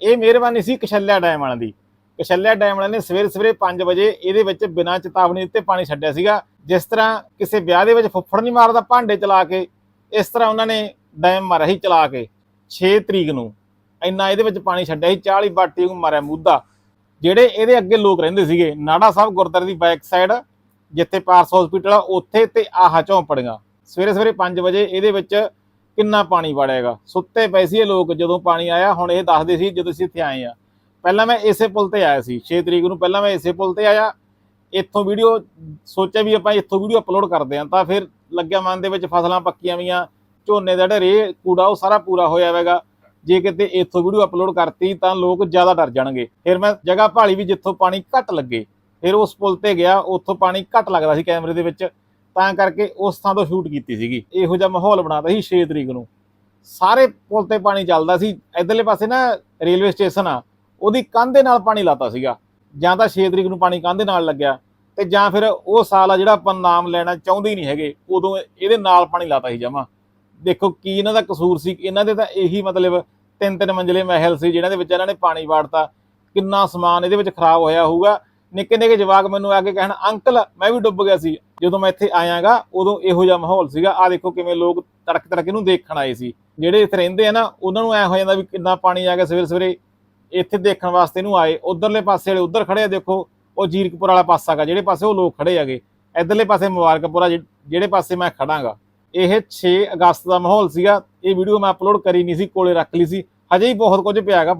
ਇਹ ਮਿਹਰਬਾਨੀ ਸੀ ਕਸ਼ੱਲਿਆ ਡੈਮ ਵਾਲਿਆਂ ਦੀ। ਕਸ਼ੱਲਿਆ ਡੈਮ ਵਾਲਿਆਂ ਨੇ ਸਵੇਰੇ ਸਵੇਰੇ 5 ਵਜੇ ਇਹਦੇ ਵਿੱਚ ਬਿਨਾਂ ਚੇਤਾਵਨੀ ਦਿੱਤੇ ਪਾਣੀ ਛੱਡਿਆ ਸੀਗਾ। ਜਿਸ ਤਰ੍ਹਾਂ ਕਿਸੇ ਵਿਆਹ ਦੇ ਵਿੱਚ ਫੁੱਫੜ ਨਹੀਂ ਮਾਰਦਾ ਭਾਂਡੇ ਚਲਾ ਕੇ, ਇਸ ਤਰ੍ਹਾਂ ਉਹਨਾਂ ਨੇ ਡੈਮ ਮਾਰਿਆ ਸੀ ਚਲਾ ਕੇ 6 ਤਰੀਕ ਨੂੰ। ਇੰਨਾ ਇਹਦੇ ਵਿੱਚ ਪਾਣੀ ਛੱਡਿਆ ਸੀ 40 ਬਾਟੀ ਨੂੰ ਮਾਰਿਆ ਮੁੱਦਾ ਜਿਹੜੇ ਇਹਦੇ ਅੱਗੇ ਲੋਕ ਰਹਿੰਦੇ ਸੀਗੇ, ਨਾੜਾ ਸਾਹਿਬ ਗੁਰਦੁਆਰੇ ਦੀ ਬੈਕ ਸਾਈਡ ਜਿੱਥੇ ਪਾਰਸ ਹਸਪੀਟਲ ਆ, ਉੱਥੇ ਤੇ ਆਹ ਝੌਂਪੜੀਆਂ ਸਵੇਰੇ ਸਵੇਰੇ 5 ਵਜੇ ਇਹਦੇ ਵਿੱਚ ਕਿੰਨਾ ਪਾਣੀ ਵੜੇਗਾ? ਸੁੱਤੇ ਪਏ ਸੀ ਇਹ ਲੋਕ ਜਦੋਂ ਪਾਣੀ ਆਇਆ, ਹੁਣ ਇਹ ਦੱਸਦੇ ਸੀ ਜਦੋਂ ਅਸੀਂ ਇੱਥੇ ਆਏ ਆ ਪਹਿਲਾਂ ਮੈਂ ਇਸੇ ਪੁਲ ਤੇ ਆਇਆ ਸੀ 6 ਤਰੀਕ ਨੂੰ ਪਹਿਲਾਂ ਮੈਂ ਇਸੇ ਪੁਲ ਤੇ ਆਇਆ। ਇੱਥੋਂ ਵੀਡੀਓ ਸੋਚਿਆ ਵੀ ਆਪਾਂ ਇੱਥੋਂ ਵੀਡੀਓ ਅਪਲੋਡ ਕਰਦੇ ਆਂ ਤਾਂ ਫਿਰ ਲੱਗਿਆ ਮਨ ਦੇ ਵਿੱਚ ਫਸਲਾਂ ਪੱਕੀਆਂ ਵੀਆਂ ਝੋਨੇ ਦਾ ਜਿਹੜਾ ਕੂੜਾ ਉਹ ਸਾਰਾ ਪੂਰਾ ਹੋਇਆ ਹੋਵੇਗਾ ਜੇ ਕਿਤੇ ਇੱਥੋਂ ਵੀਡੀਓ ਅਪਲੋਡ ਕਰਤੀ ਤਾਂ ਲੋਕ ਜ਼ਿਆਦਾ ਡਰ ਜਾਣਗੇ। ਫਿਰ ਮੈਂ ਜਗ੍ਹਾ ਭਾਲੀ ਵੀ ਜਿੱਥੋਂ ਪਾਣੀ ਘੱਟ ਲੱਗੇ, ਫਿਰ ਉਸ ਪੁਲ ਤੇ ਗਿਆ, ਉੱਥੋਂ ਪਾਣੀ ਘੱਟ ਲੱਗਦਾ ਸੀ ਕੈਮਰੇ ਦੇ ਵਿੱਚ। ਤਾਂ ਕਰਕੇ ਉਸ ਥਾਂ ਤੋਂ ਸ਼ੂਟ ਕੀਤੀ ਸੀਗੀ। ਇਹੋ ਜਿਹਾ ਮਾਹੌਲ ਬਣਾਤਾ ਸੀ 6 ਤਰੀਕ ਨੂੰ। ਸਾਰੇ ਪੁਲ ਤੇ ਪਾਣੀ ਚੱਲਦਾ ਸੀ। ਇਧਰਲੇ ਪਾਸੇ ਨਾ ਰੇਲਵੇ ਸਟੇਸ਼ਨ ਆ, ਉਹਦੀ ਕੰਧ ਦੇ ਨਾਲ ਪਾਣੀ ਲਾਤਾ ਸੀਗਾ। ਜਾਂ ਤਾਂ 6 ਤਰੀਕ ਨੂੰ ਪਾਣੀ ਕੰਧ ਦੇ ਨਾਲ ਲੱਗਿਆ ਤੇ ਜਾਂ ਫਿਰ ਉਹ ਸਾਲ ਆ ਜਿਹੜਾ ਆਪਾਂ ਨਾਮ ਲੈਣਾ ਚਾਹੁੰਦੇ ਹੀ ਨਹੀਂ ਹੈਗੇ, ਉਦੋਂ ਇਹਦੇ ਨਾਲ ਪਾਣੀ ਲਾਤਾ ਸੀ ਜਮਾ। ਦੇਖੋ ਕੀ ਇਹਨਾਂ ਦਾ ਕਸੂਰ ਸੀ, ਇਹਨਾਂ ਦੇ ਤਾਂ ਇਹੀ ਮਤਲਬ ਤਿੰਨ ਤਿੰਨ ਮੰਜ਼ਲੇ ਮਹਿਲ ਸੀ ਜਿਹਨਾਂ ਦੇ ਵਿੱਚ ਇਹਨਾਂ ਨੇ ਪਾਣੀ ਵਾੜਤਾ। ਕਿੰਨਾ ਸਮਾਨ ਇਹਦੇ ਵਿੱਚ ਖਰਾਬ ਹੋਇਆ ਹੋਊਗਾ। ਨਿੱਕੇ ਨਿੱਕੇ ਜਵਾਕ ਮੈਨੂੰ ਆ ਕੇ ਕਹਿਣ, ਅੰਕਲ, ਮੈਂ ਵੀ ਡੁੱਬ ਗਿਆ ਸੀ। ਜਦੋਂ ਮੈਂ ਇੱਥੇ ਆਇਆਗਾ, ਉਦੋਂ ਇਹੋ ਜਿਹਾ ਮਾਹੌਲ ਸੀਗਾ। ਆ ਦੇਖੋ ਕਿਵੇਂ ਲੋਕ ਤੜਕ ਤੜਕ ਇਹਨੂੰ ਦੇਖਣ ਆਏ ਸੀ। ਜਿਹੜੇ ਇੱਥੇ ਰਹਿੰਦੇ ਆ ਨਾ, ਉਹਨਾਂ ਨੂੰ ਐ ਹੋ ਜਾਂਦਾ ਵੀ ਕਿੰਨਾ ਪਾਣੀ ਆ ਗਿਆ ਸਵੇਰੇ ਸਵੇਰੇ ਇੱਥੇ ਦੇਖਣ ਵਾਸਤੇ ਇਹਨੂੰ ਆਏ। ਉਧਰਲੇ ਪਾਸੇ ਵਾਲੇ ਉਧਰ ਖੜੇ ਆ, ਦੇਖੋ, ਉਹ ਜੀਰਕਪੁਰ ਵਾਲਾ ਪਾਸਾ ਹੈਗਾ ਜਿਹੜੇ ਪਾਸੇ ਉਹ ਲੋਕ ਖੜੇ ਹੈਗੇ। ਇਧਰਲੇ ਪਾਸੇ ਮੁਬਾਰਕਪੁਰਾ ਜਿ- ਜਿਹੜੇ ਪਾਸੇ ਮੈਂ ਖੜਾਂਗਾ। ਇਹ 6 ਅਗਸਤ ਦਾ ਮਾਹੌਲ ਸੀਗਾ। ਇਹ ਵੀਡੀਓ ਮੈਂ ਅਪਲੋਡ ਕਰੀ ਨਹੀਂ ਸੀ, ਕੋਲੇ ਰੱਖ ਲਈ ਸੀ। ਹਜੇ ਹੀ ਬਹੁਤ ਕੁਝ ਪਿਆ ਹੈਗਾ।